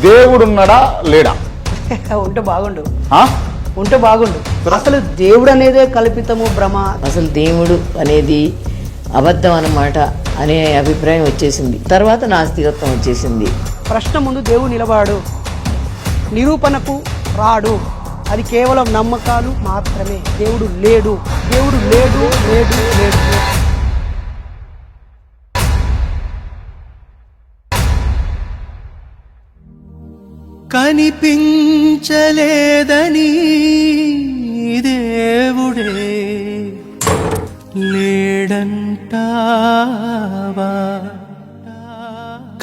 దేవుడున్నాడా లేడా? ఉంటే బాగుండు. ఆ? ఉంటే బాగుండు. అసలు దేవుడు అనేదే కల్పితము భ్రమ అసలు దేవుడు అనేది అబద్ధం అన్నమాట అనే అభిప్రాయం వచ్చేసింది. తర్వాత నాస్తికత్వం వచ్చేసింది. ప్రశ్న ముందు దేవుడు నిలబడు నిరూపణకు రాడు. అది కేవలం నమ్మకాలు మాత్రమే. దేవుడు లేడు. దేవుడు లేడు లేడు లేడు. కనిపించలేదని దేవుడే లేడంటావా?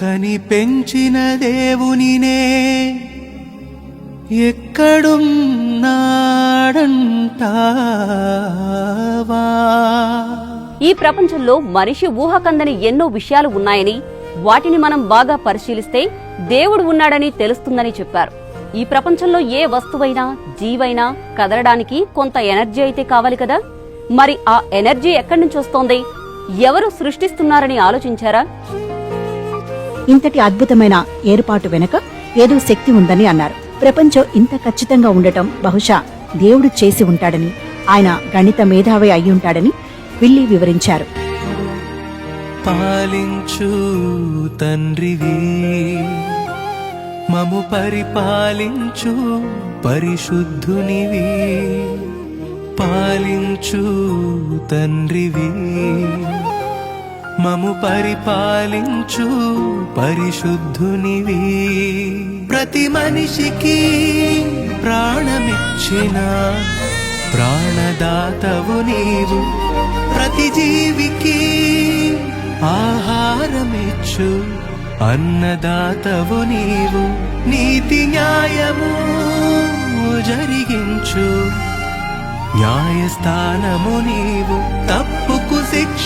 కనిపెంచిన దేవునినే ఎక్కడున్నాడంటావా? ఈ ప్రపంచంలో మనిషి ఊహకందని ఎన్నో విషయాలు ఉన్నాయని వాటిని మనం బాగా పరిశీలిస్తే దేవుడు ఉన్నాడని తెలుస్తుందని చెప్పారు. ఈ ప్రపంచంలో ఏ వస్తువైనా జీవైనా కదలడానికి కొంత ఎనర్జీ అయితే కావాలి కదా? మరి ఆ ఎనర్జీ ఎక్కడి నుంచి వస్తోంది? ఎవరు సృష్టిస్తున్నారని ఆలోచించారా? ఇంతటి అద్భుతమైన ఏర్పాటు వెనుక ఏదో శక్తి ఉందని అన్నారు. ప్రపంచం ఇంత ఖచ్చితంగా ఉండటం బహుశా దేవుడు చేసి ఉంటాడని ఆయన గణిత మేధావి అయ్యుంటాడని విల్లి వివరించారు. పాలించు తండ్రివి. మము పరిపాలించు పరిశుద్ధునివి. పాలించు తండ్రివి. మము పరిపాలించు పరిశుద్ధునివి. ప్రతి మనిషికి ప్రాణమిచ్చిన ప్రాణదాతవు నీవు. ఆహారమిచ్చు అన్నదాతవు నీవు నీతి న్యాయము జరిగించు. న్యాయస్థానము నీవు తప్పుకు శిక్ష